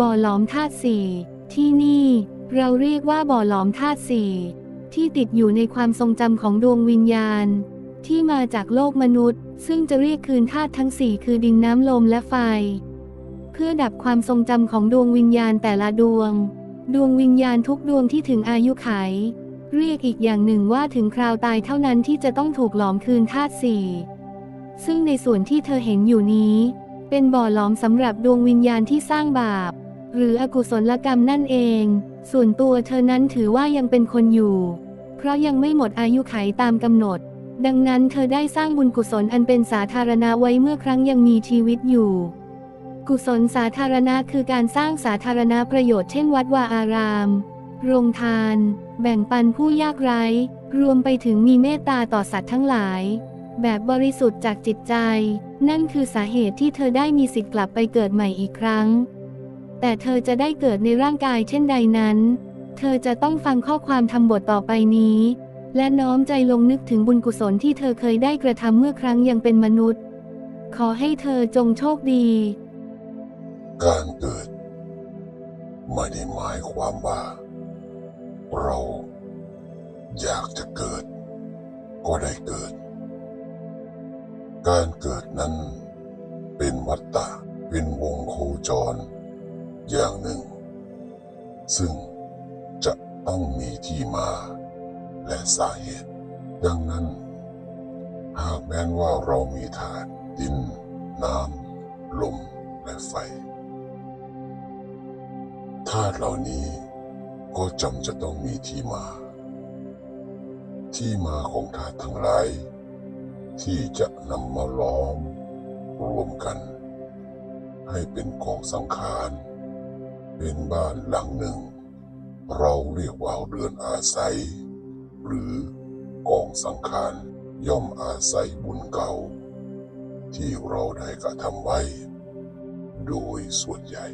บ่อหลอมธาตุสี่ที่นี่ เราเรียกว่าบ่อหลอมธาตุสี่ที่ติดอยู่ในความทรงจำของดวงวิญญาณ ที่มาจากโลกมนุษย์ ซึ่งจะเรียกคืนธาตุทั้งสี่คือดินน้ำลมและไฟ เพื่อดับความทรงจำของดวงวิญญาณแต่ละดวง ดวงวิญญาณทุกดวงที่ถึงอายุไข เรียกอีกอย่างหนึ่งว่าถึงคราวตายเท่านั้นที่จะต้องถูกหลอมคืนธาตุสี่ซึ่งในส่วนที่เธอเห็นอยู่นี้ เป็นบ่อหลอมสำหรับดวงวิญญาณที่สร้างบาป หรืออกุศลกรรมนั่นเอง ส่วนตัวเธอนั้นถือว่ายังเป็นคนอยู่ เพราะยังไม่หมดอายุไขตามกำหนด ดังนั้นเธอได้สร้างบุญกุศลอันเป็นสาธารณะไว้เมื่อครั้งยังมีชีวิตอยู่ กุศลสาธารณะคือการสร้างสาธารณประโยชน์เช่นวัดวาอาราม โรงทาน แบ่งปันผู้ยากไร้ รวมไปถึงมีเมตตาต่อสัตว์ทั้งหลายแบบบริสุทธิ์จากจิตใจ นั่นคือสาเหตุที่เธอได้มีสิทธิ์กลับไปเกิดใหม่อีกครั้ง แต่เธอจะได้เกิดในร่างกายเช่นใดนั้น เธอจะต้องฟังข้อความทำบทต่อไปนี้ และน้อมใจลงนึกถึงบุญกุศลที่เธอเคยได้กระทำเมื่อครั้งยังเป็นมนุษย์ ขอให้เธอจงโชคดี การเกิด ไม่ได้หมายความว่า เราอยากจะเกิด ก็ได้เกิด การเกิดนั้นเป็นวัฏฏะเป็นวงโคจร อย่างหนึ่ง ซึ่งจะต้องมีที่มาและสาเหตุ ดังนั้น หากแม้นว่าเรามีธาตุดิน น้ำ ลม และไฟธาตุเหล่านี้ก็จำจะต้องมีที่มา ที่มาของธาตุทั้งหลาย ที่จะนำมาล้อมรวมกัน ให้เป็นกองสังขาร เป็นบ้านหลังหนึ่ง เราเรียกว่าเรือนอาศัย หรือกองสังขารย่อมอาศัยบุญเก่า ที่เราได้กระทำไว้ โดยส่วนใหญ่